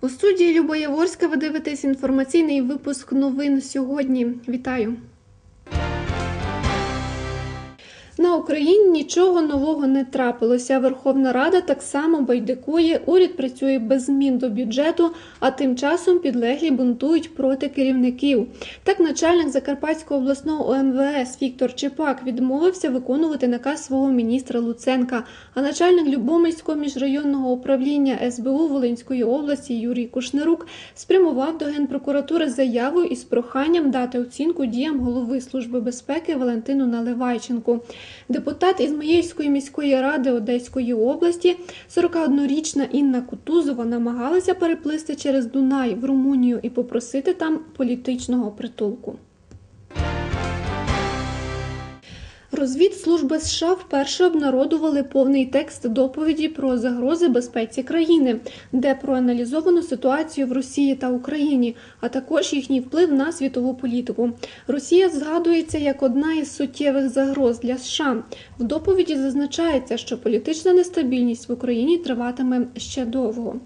У студії Любоєворська ви дивитесь інформаційний випуск новин сьогодні. Вітаю! На Україні нічого нового не трапилося. Верховна Рада так само байдикує. Уряд працює без змін до бюджету, а тим часом підлеглі бунтують проти керівників. Так, начальник Закарпатського обласного ОМВС Віктор Чепак відмовився виконувати наказ свого міністра Луценка. А начальник Любомельського міжрайонного управління СБУ Волинської області Юрій Кушнерук спрямував до генпрокуратури заяву із проханням дати оцінку діям голови служби безпеки Валентину Наливайченку. Депутат із Маєвської міської ради Одеської області, 41-річна Інна Кутузова, намагалася переплисти через Дунай в Румунію і попросити там політичного притулку. Розвідслужби США вперше обнародували повний текст доповіді про загрози безпеці країни, де проаналізовано ситуацію в Росії та Україні, а також їхній вплив на світову політику. Росія згадується як одна із суттєвих загроз для США. В доповіді зазначається, що політична нестабільність в Україні триватиме ще довго.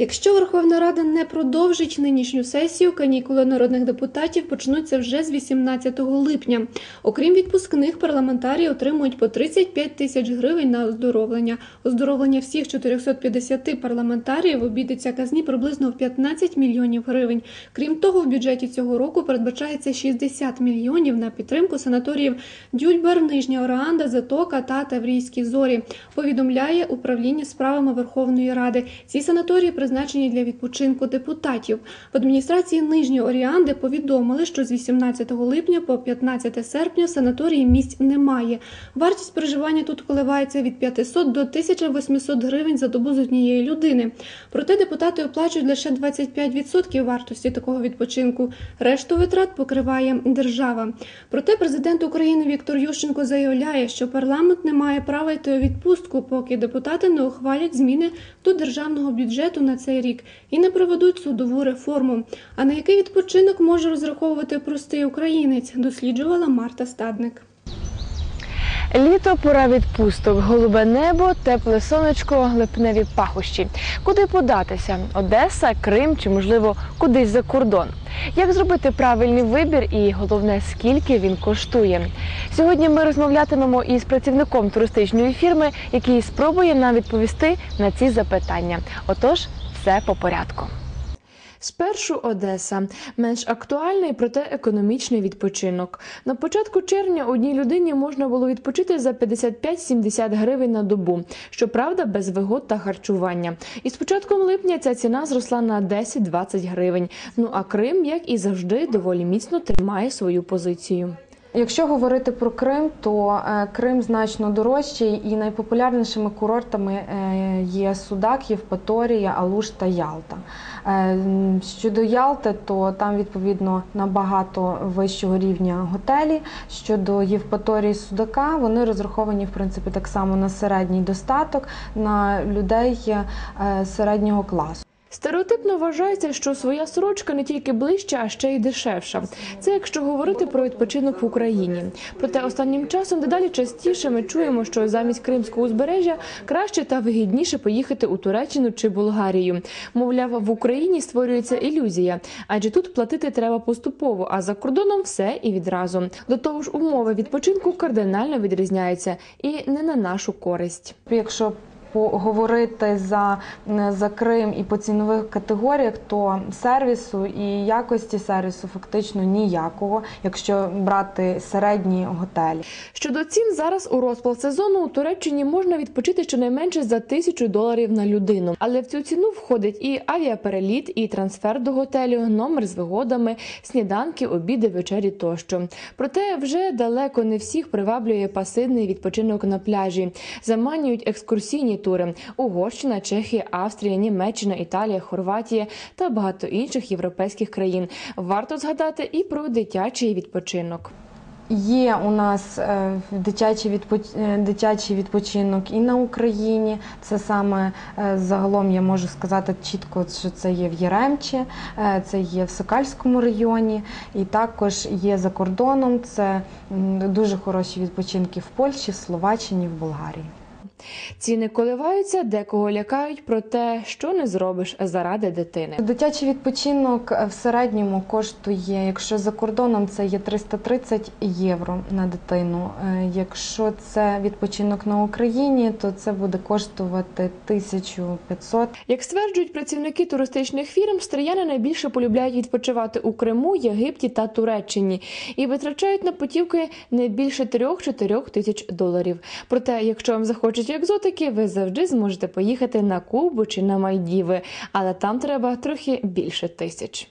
Якщо Верховна Рада не продовжить нинішню сесію, канікули народних депутатів почнуться вже з 18 липня. Окрім відпускних, парламентарі отримують по 35 тисяч гривень на оздоровлення. Оздоровлення всіх 450 парламентаріїв обійдеться казні приблизно в 15 мільйонів гривень. Крім того, в бюджеті цього року передбачається 60 мільйонів на підтримку санаторіїв Дюльбер, Нижня Оранда, Затока та Таврійські зорі. Повідомляє управління справами Верховної Ради. Ці санаторії призначені для відпочинку депутатів. В адміністрації Нижньої Оріанди повідомили, що з 18 липня по 15 серпня санаторії місць немає. Вартість проживання тут коливається від 500 до 1800 гривень за добу з однієї людини. Проте депутати оплачують лише 25% вартості такого відпочинку. Решту витрат покриває держава. Проте президент України Віктор Ющенко заявляє, що парламент не має права йти у відпустку, поки депутати не ухвалять зміни до державного бюджету на цей рік і не проведуть судову реформу. А на який відпочинок може розраховувати простий українець, досліджувала Марта Стадник. Літо, пора відпусток, голубе небо, тепле сонечко, липневі пахощі. Куди податися? Одеса, Крим чи, можливо, кудись за кордон? Як зробити правильний вибір і головне, скільки він коштує? Сьогодні ми розмовлятимемо із працівником туристичної фірми, який спробує нам відповісти на ці запитання. Отож, все по порядку. Спершу Одеса менш актуальний, проте економічний відпочинок. На початку червня одній людині можна було відпочити за 55-70 гривень на добу, щоправда, без вигод та харчування. І з початком липня ця ціна зросла на 10-20 гривень. Ну а Крим, як і завжди, доволі міцно тримає свою позицію. Якщо говорити про Крим, то е, Крим значно дорожчий і найпопулярнішими курортами е, є Судак, Євпаторія, Алуш та Ялта. Е, Щодо Ялти, то там відповідно набагато вищого рівня готелі. Щодо Євпаторії Судака, вони розраховані в принципі так само на середній достаток на людей середнього класу. Стереотипно вважається, що своя сорочка не тільки ближча, а ще й дешевша. Це якщо говорити про відпочинок в Україні. Проте останнім часом дедалі частіше ми чуємо, що замість кримського узбережжя краще та вигідніше поїхати у Туреччину чи Болгарію. Мовляв, в Україні створюється ілюзія, адже тут платити треба поступово, а за кордоном все і відразу. До того ж, умови відпочинку кардинально відрізняються і не на нашу користь. Якщо поговорити за, за Крим і по цінових категоріях, то сервісу і якості сервісу фактично ніякого, якщо брати середні готелі. Щодо цін, зараз у розпал сезону у Туреччині можна відпочити щонайменше за тисячу доларів на людину. Але в цю ціну входить і авіапереліт, і трансфер до готелю, номер з вигодами, сніданки, обіди, вечері тощо. Проте вже далеко не всіх приваблює пасивний відпочинок на пляжі. Заманюють екскурсійні тури: Угорщина, Чехія, Австрія, Німеччина, Італія, Хорватія та багато інших європейських країн. Варто згадати і про дитячий відпочинок. Є у нас е, дитячий е, дитячий відпочинок і на Україні. Це саме е, загалом я можу сказати чітко, що це є в Єремчі, це є в Сокальському районі, і також є за кордоном. Це дуже хороші відпочинки в Польщі, в Словаччині, в Болгарії. Ціни коливаються, декого лякають про те, що не зробиш заради дитини. Дитячий відпочинок в середньому коштує, якщо за кордоном це є 330 євро на дитину. Е, Якщо це відпочинок на Україні, то це буде коштувати 1500 Як стверджують працівники туристичних фірм, стрияни найбільше полюбляють відпочивати у Криму, Єгипті та Туреччині і витрачають на путівки не більше 3-4 тисяч доларів. Проте, якщо вам захочуть екзотики, ви завжди зможете поїхати на Кубу чи на Мальдіви, але там треба трохи більше тисяч.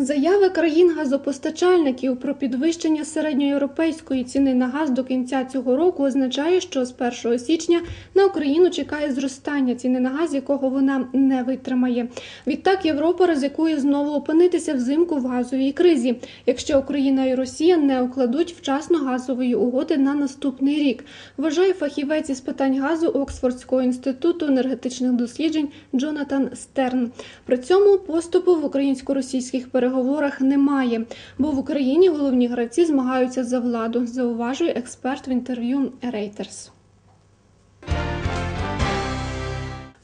Заяви країн-газопостачальників про підвищення середньоєвропейської ціни на газ до кінця цього року означає, що з 1 січня на Україну чекає зростання ціни на газ, якого вона не витримає. Відтак Європа ризикує знову опинитися взимку в газовій кризі, якщо Україна і Росія не укладуть вчасно газової угоди на наступний рік. Вважає фахівець із питань газу Оксфордського інституту енергетичних досліджень Джонатан Стерн. При цьому поступу в українсько-російських переговорах немає, бо в Україні головні гравці змагаються за владу, зауважує експерт в інтерв'ю Reuters.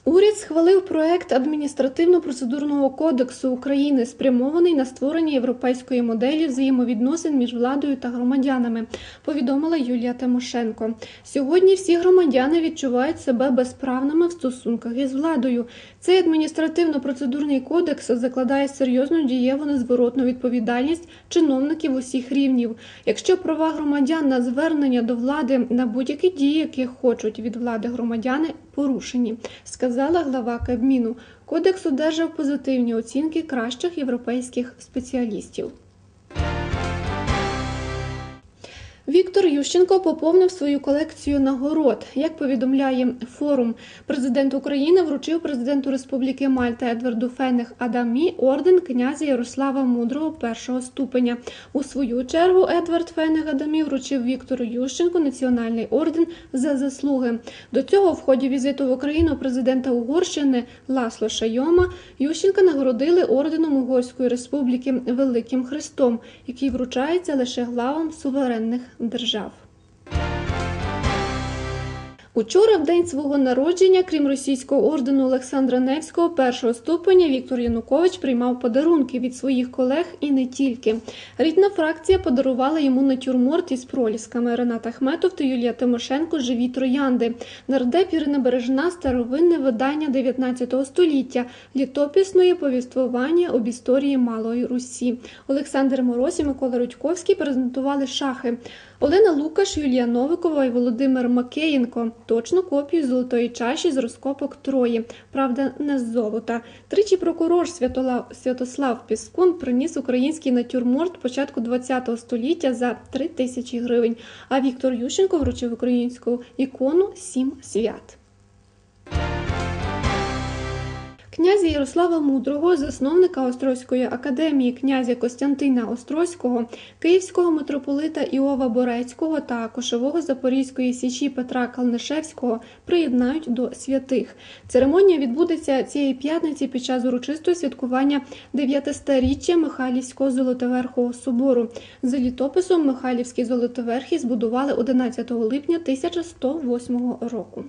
Уряд схвалив проект адміністративно-процедурного кодексу України, спрямований на створення європейської моделі взаємовідносин між владою та громадянами. Повідомила Юлія Тимошенко. Сьогодні всі громадяни відчувають себе безправними в стосунках із владою. Цей адміністративно-процедурний кодекс закладає серйозну дієву незворотну відповідальність чиновників усіх рівнів. Якщо права громадян на звернення до влади на будь-які дії, які хочуть від влади громадяни, порушені, сказала глава Кабміну. Кодекс одержав позитивні оцінки кращих європейських спеціалістів. Віктор Ющенко поповнив свою колекцію нагород. Як повідомляє форум, президент України вручив президенту Республіки Мальта Едварду Фенех Адамі орден князя Ярослава Мудрого першого ступеня. У свою чергу Едвард Фенех Адамі вручив Віктору Ющенку національний орден за заслуги. До цього в ході візиту в Україну президента Угорщини Ласло Шайома Ющенка нагородили орденом Угорської республіки Великим Хрестом, який вручається лише главам суверенних держав. Учора, в день свого народження, крім російського ордену Олександра Невського першого ступеня, Віктор Янукович приймав подарунки від своїх колег і не тільки. Рідна фракція подарувала йому натюрморт із пролісками. Рената Ахметов та Юлія Тимошенко живі троянди. Нардеп Ірина Бережна старовинне видання 19 століття, літописної повіствування об історії Малої Русі. Олександр Мороз і Микола Рудьковський презентували шахи. Олена Лукаш, Юлія Новикова і Володимир Макеєнко точну копію золотої чаші з розкопок Трої, правда, не з золота. Тричі прокурор Святола... Святослав Піскун приніс український натюрморт початку ХХ століття за 3 тисячі гривень. А Віктор Ющенко вручив українську ікону Сім свят. Князя Ярослава Мудрого, засновника Острозької академії, князя Костянтина Острозького, київського митрополита Іова Борецького та кошового Запорізької січі Петра Калнишевського приєднають до святих. Церемонія відбудеться цієї п'ятниці під час урочистого святкування 900-річчя Михайлівського Золотоверхого собору. За літописом Михайлівські Золотоверхи збудували 11 липня 1108 року.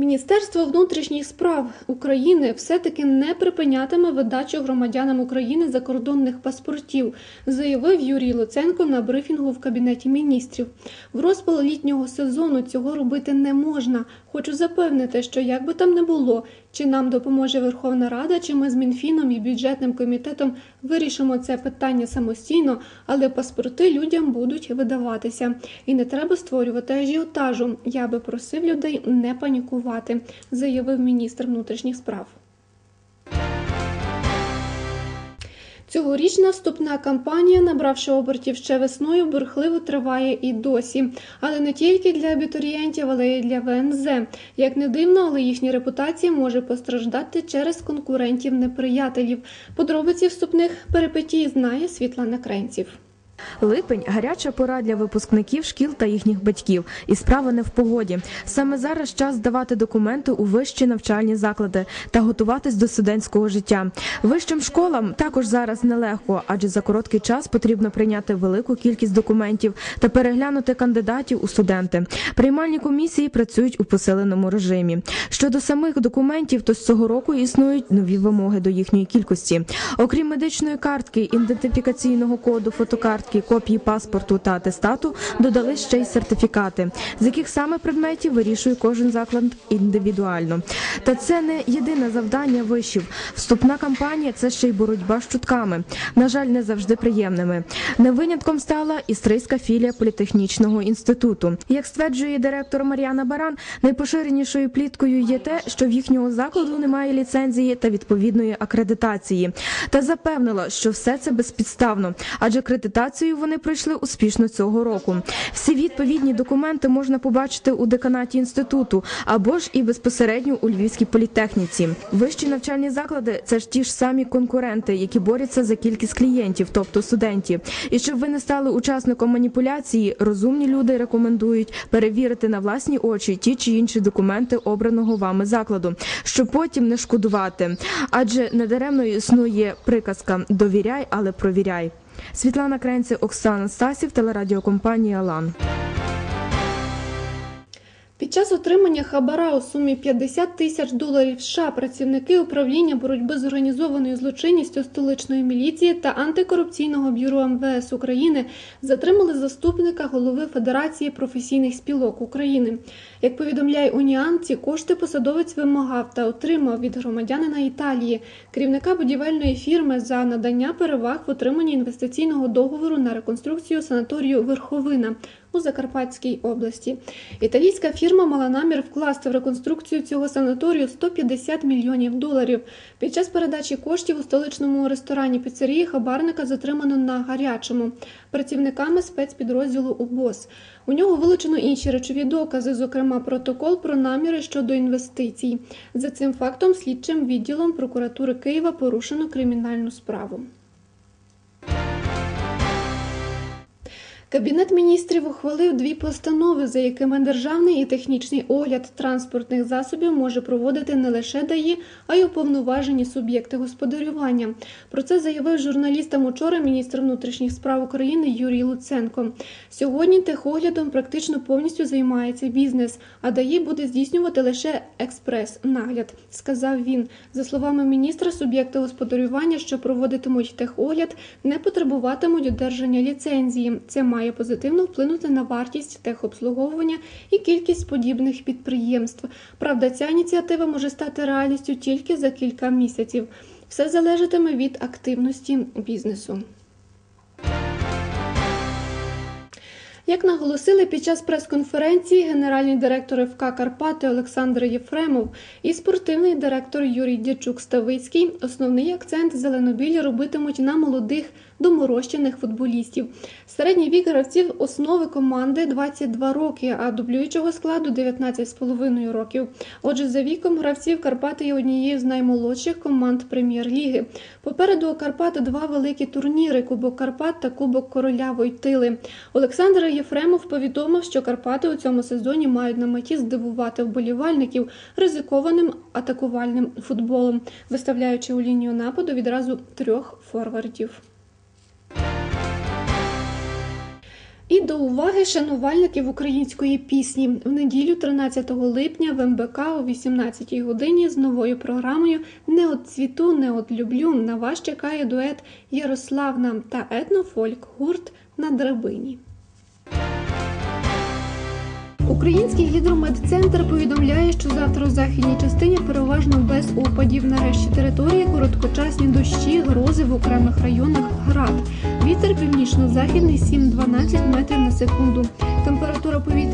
Міністерство внутрішніх справ України все-таки не припинятиме видачу громадянам України закордонних паспортів, заявив Юрій Луценко на брифінгу в кабінеті міністрів. В розпал літнього сезону цього робити не можна. Хочу запевнити, що як би там не було, чи нам допоможе Верховна Рада, чи ми з Мінфіном і бюджетним комітетом вирішимо це питання самостійно, але паспорти людям будуть видаватися. І не треба створювати ажіотажу. Я би просив людей не панікувати, заявив міністр внутрішніх справ. Цьогорічна вступна кампанія, набравши обертів ще весною, бурхливо триває і досі. Але не тільки для абітурієнтів, але й для ВНЗ. Як не дивно, але їхня репутація може постраждати через конкурентів-неприятелів. Подробиці вступних перипетій знає Світлана Кренців. Липень гаряча пора для випускників шкіл та їхніх батьків, і справа не в погоді. Саме зараз час здавати документи у вищі навчальні заклади та готуватись до студентського життя. Вищим школам також зараз нелегко, адже за короткий час потрібно прийняти велику кількість документів та переглянути кандидатів у студенти. Приймальні комісії працюють у посиленому режимі. Щодо самих документів, то з цього року існують нові вимоги до їхньої кількості. Окрім медичної картки, ідентифікаційного коду, фотокартки, копії паспорту та атестату, додали ще й сертифікати, з яких саме предметів вирішує кожен заклад індивідуально. Та це не єдине завдання вишів. Вступна кампанія це ще й боротьба з чутками. На жаль, не завжди приємними. Не винятком стала істрийська філія політехнічного інституту. Як стверджує директор Мар'яна Баран, найпоширенішою пліткою є те, що в їхнього закладу немає ліцензії та відповідної акредитації. Та запевнила, що все це безпідставно, адже акредитацію вони пройшли успішно цього року. Всі відповідні документи можна побачити у деканаті інституту або ж і безпосередньо у Львівській політехніці. Вищі навчальні заклади це ж ті ж самі конкуренти, які борються за кількість клієнтів, тобто студентів. І щоб ви не стали учасником маніпуляції, розумні люди рекомендують перевірити на власні очі ті чи інші документи обраного вами закладу, щоб потім не шкодувати. Адже недаремно існує приказка довіряй, але провіряй. Світлана Кренці, Оксана Стасів, телерадіокомпанія Лан. Під час отримання хабара у сумі 50 тисяч доларів США працівники управління боротьби з організованою злочинністю столичної міліції та антикорупційного бюро МВС України затримали заступника голови Федерації професійних спілок України. Як повідомляє Уніан, ці кошти посадовець вимагав та отримав від громадянина Італії, керівника будівельної фірми за надання переваг в отриманні інвестиційного договору на реконструкцію санаторію Верховина у Закарпатській області. Італійська фірма мала намір вкласти в реконструкцію цього санаторію 150 мільйонів доларів. Під час передачі коштів у столичному ресторані піцерії хабарника затримано на гарячому працівниками спецпідрозділу УБОС. У нього вилучено інші речові докази, зокрема протокол про наміри щодо інвестицій. За цим фактом слідчим відділом прокуратури Києва порушено кримінальну справу. Кабінет міністрів ухвалив дві постанови, за якими державний і технічний огляд транспортних засобів може проводити не лише ДАІ, а й уповноважені суб'єкти господарювання. Про це заявив журналістам учора міністр внутрішніх справ України Юрій Луценко. Сьогодні техоглядом практично повністю займається бізнес, а ДАІ буде здійснювати лише експрес-нагляд, сказав він. За словами міністра, суб'єкти господарювання, що проводитимуть техогляд, не потребуватимуть одержання ліцензії. Це має позитивно вплинути на вартість техобслуговування і кількість подібних підприємств. Правда, ця ініціатива може стати реальністю тільки за кілька місяців. Все залежатиме від активності бізнесу. Як наголосили під час прес-конференції генеральний директор ФК Карпати Олександр Єфремов і спортивний директор Юрій Дячук Ставицький, основний акцент зеленобілі робитимуть на молодих доморощених футболістів. Середній вік гравців основи команди 22 роки, а дублюючого складу 19,5 років. Отже, за віком гравців Карпати є однією з наймолодших команд прем'єр-ліги. Попереду у Карпати два великі турніри Кубок Карпат та Кубок Короля Войтили. Олександр Єфремов повідомив, що Карпати у цьому сезоні мають на меті здивувати вболівальників ризикованим атакувальним футболом, виставляючи у лінію нападу відразу трьох форвардів. І до уваги шанувальників української пісні в неділю, 13 липня, в МБК о 18-й годині з новою програмою Не от цвіту, не от люблю на вас чекає дует Ярославна та етнофольк гурт на драбині. Український гідрометцентр повідомляє, що завтра у західній частині переважно без опадів. на решті території короткочасні дощі, грози в окремих районах град. Вітер північно-західний 7-12 метрів на секунду. Температура повітря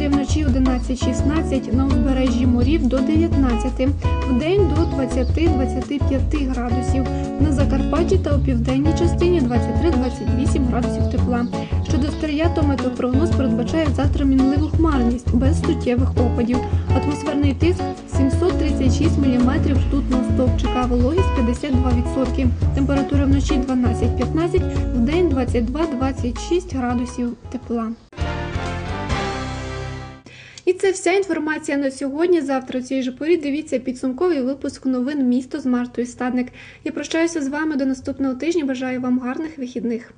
вночі 11-16, на узбережжі морів до 19, в день до 20-25 градусів. На Закарпатті та у південній частині 23-28 градусів тепла. Щодо стрия, то метеопрогноз передбачає завтра мінливу хмарність без суттєвих опадів. Атмосферний тиск 736 мм ртутного стовпчика, вологість 52%. Температура вночі 12-15, вдень 22-26 градусів тепла. І це вся інформація на сьогодні. Завтра у цій же порі дивіться підсумковий випуск новин місто з Мартою Стадник. Я прощаюся з вами до наступного тижня. Бажаю вам гарних вихідних.